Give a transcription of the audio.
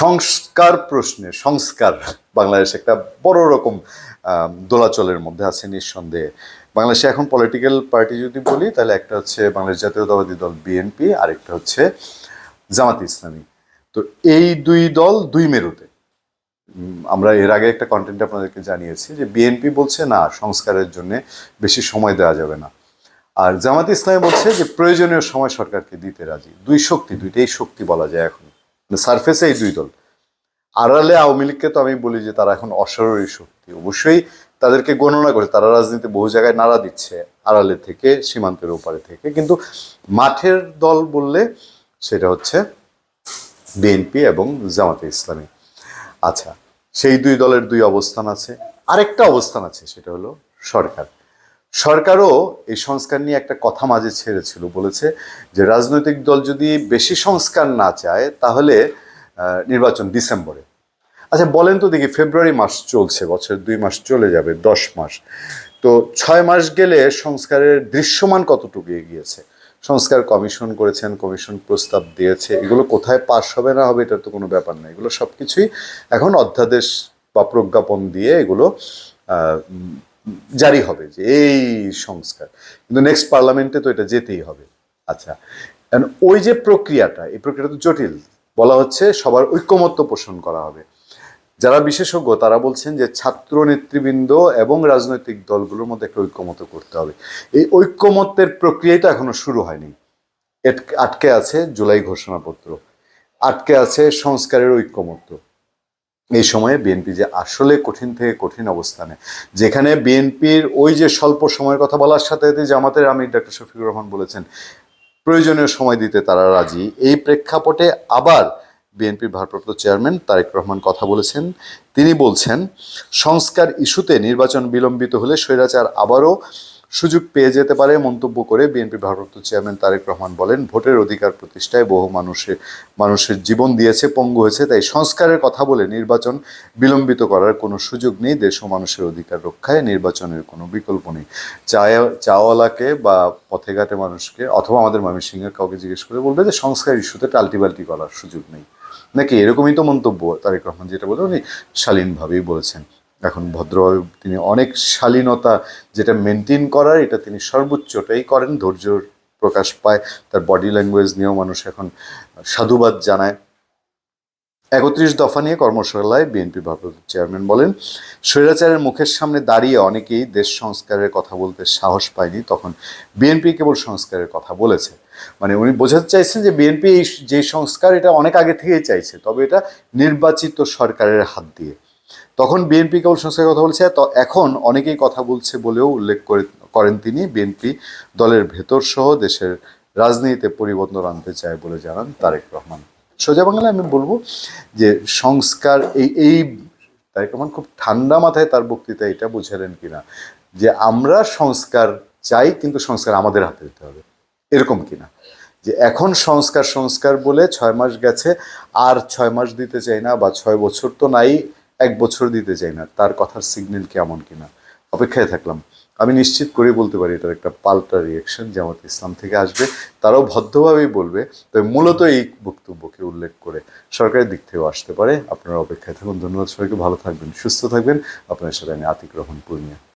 সংস্কার প্রশ্নে, সংস্কার। বাংলাদেশ একটা বড় রকম দোলাচলের মধ্যে আছে নিঃসন্দেহে। বাংলাদেশে এখন পলিটিক্যাল পার্টি যদি বলি, তাহলে একটা হচ্ছে বাংলাদেশ জাতীয়তাবাদী দল বিএনপি আরেকটা হচ্ছে জামাত ইসলামী। তো এই দুই দল দুই মেরুতে। আমরা এর আগে একটা কন্টেন্ট আপনাদেরকে জানিয়েছি যে বিএনপি বলছে, না, সংস্কারের জন্য বেশি সময় দেওয়া যাবে না। আর জামাত ইসলামী বলছে যে, প্রয়োজনীয় সময় সরকারকে দিতে রাজি। দুই শক্তি, দুইটাই শক্তি বলা যায় এখন। সারফেসে এই দুই দল। আড়ালে আওয়ামী লীগকে তো আমি বলি যে তারা এখন অশরীরী শক্তি। অবশ্যই তাদেরকে গণনা করে, তারা রাজনীতি বহু জায়গায় নাড়া দিচ্ছে আড়ালে থেকে, সীমান্তের ওপারে থেকে। কিন্তু মাঠের দল বললে সেটা হচ্ছে বিএনপি এবং জামাতে ইসলামী। আচ্ছা সেই দুই দলের দুই অবস্থান আছে। আরেকটা অবস্থান আছে, সেটা হলো সরকার। সরকারও এই সংস্কার নিয়ে একটা কথা মাঝে ছেড়েছিল, বলেছে যে রাজনৈতিক দল যদি বেশি সংস্কার না চায়, তাহলে নির্বাচন ডিসেম্বরে। আচ্ছা বলেন তো দেখি, ফেব্রুয়ারি মাস চলছে বছর দুই মাস চলে যাবে, দশ মাস। তো ছয় মাস গেলে সংস্কারের দৃশ্যমান কতটুকু এগিয়েছে? সংস্কার কমিশন করেছেন, কমিশন প্রস্তাব দিয়েছে, এগুলো কোথায় পাশ হবে, না হবে এটার তো কোনো ব্যাপার না। এগুলো সব কিছুই এখন অধ্যাদেশ বা প্রজ্ঞাপন দিয়ে এগুলো জারি হবে যে এই সংস্কার। কিন্তু নেক্সট পার্লামেন্টে তো এটা যেতেই হবে। আচ্ছা ওই যে প্রক্রিয়াটা, এই প্রক্রিয়াটা তো জটিল। বলা হচ্ছে সবার ঐক্যমত্য পোষণ করা হবে। যারা বিশেষজ্ঞ, তারা বলছেন যে ছাত্র নেতৃবৃন্দ এবং রাজনৈতিক দলগুলোর মধ্যে একটা ঐক্যমত করতে হবে। এই ঐক্যমত্যের প্রক্রিয়াটা এখনও শুরু হয়নি। আটকে আছে জুলাই ঘোষণাপত্র। আটকে আছে সংস্কারের ঐক্যমত্য এই সময়ে বিএনপি যে আসলে কঠিন থেকে কঠিন অবস্থানে, যেখানে বিএনপির ওই যে স্বল্প সময়ের কথা বলার সাথে সাথে জামাতের আমির ডাক্তার শফিকুর রহমান বলেছেন, প্রয়োজনীয় সময় দিতে তারা রাজি। এই প্রেক্ষাপটে আবার বিএনপির ভারপ্রাপ্ত চেয়ারম্যান তারেক রহমান কথা বলেছেন। তিনি বলছেন, সংস্কার ইস্যুতে নির্বাচন বিলম্বিত হলে স্বৈরাচার আবারও সুযোগ পেয়ে যেতে পারে মন্তব্য করে বিএনপি ভারপ্রাপ্ত চেয়ারম্যান তারেক রহমান বলেন, ভোটের অধিকার প্রতিষ্ঠায় বহু মানুষের মানুষের জীবন দিয়েছে, পঙ্গু হয়েছে, তাই সংস্কারের কথা বলে নির্বাচন বিলম্বিত করার কোনো সুযোগ নেই। দেশ ও মানুষের অধিকার রক্ষায় নির্বাচনের কোনো বিকল্প নেই। চাওয়ালাকে বা পথে ঘাটে মানুষকে অথবা আমাদের ময়মনসিংহের কাউকে জিজ্ঞেস করে বলবে যে সংস্কার ইস্যুতে টাল্টিবাল্টি করার সুযোগ নেই। নাকি এরকমই তো মন্তব্য তারেক রহমান যেটা বলে উনি শালীনভাবেই বলেছেন। এখন ভদ্রভাবে তিনি অনেক শালীনতা যেটা মেনটেন করার, এটা তিনি সর্বোচ্চটাই করেন ধৈর্য প্রকাশ পায়, তার বডি ল্যাঙ্গুয়েজ নিয়েও মানুষ এখন সাধুবাদ জানায়। একত্রিশ দফা নিয়ে কর্মশালায় বিএনপি ভারপ্রাপ্ত চেয়ারম্যান বলেন, স্বৈরাচারের মুখের সামনে দাঁড়িয়ে অনেকেই দেশ সংস্কারের কথা বলতে সাহস পায়নি। তখন বিএনপি কেবল সংস্কারের কথা বলেছে। মানে উনি বোঝাতে চাইছেন যে বিএনপি এই যে সংস্কার, এটা অনেক আগে থেকেই চাইছে, তবে এটা নির্বাচিত সরকারের হাত দিয়ে। তখন বিএনপি কেবল সংস্কারের কথা বলছে, তো এখন অনেকেই কথা বলছে বলেও উল্লেখ করে করেন তিনি। বিএনপি দলের ভেতর সহ দেশের রাজনীতিতে পরিবর্তন আনতে চায় বলে জানান তারেক রহমান। সোজা বাংলায় আমি বলব যে সংস্কার এই এই তারেক রহমান খুব ঠান্ডা মাথায় তার বক্তৃতা এটা বুঝালেন কিনা, যে আমরা সংস্কার চাই কিন্তু সংস্কার আমাদের হাতে দিতে হবে। এরকম কিনা? যে এখন সংস্কার সংস্কার বলে ছয় মাস গেছে, আর ছয় মাস দিতে চাই না বা ছয় বছর তো নাই এক বছর দিতে চাই না, তার কথার সিগন্যাল কেমন কিনা? অপেক্ষায় থাকলাম। আমি নিশ্চিত করে বলতে পারি, এটার একটা পাল্টা রিয়েকশন জামাত ইসলাম থেকে আসবে, তারাও ভদ্রভাবেই বলবে। তবে মূলত এই বক্তব্যকে উল্লেখ করে সরকারের দিক থেকেও আসতে পারে। আপনারা অপেক্ষায় থাকুন। ধন্যবাদ সবাইকে। ভালো থাকবেন, সুস্থ থাকবেন। আপনার সাথে আমি আতিক রহমান, পূর্ণিয়া।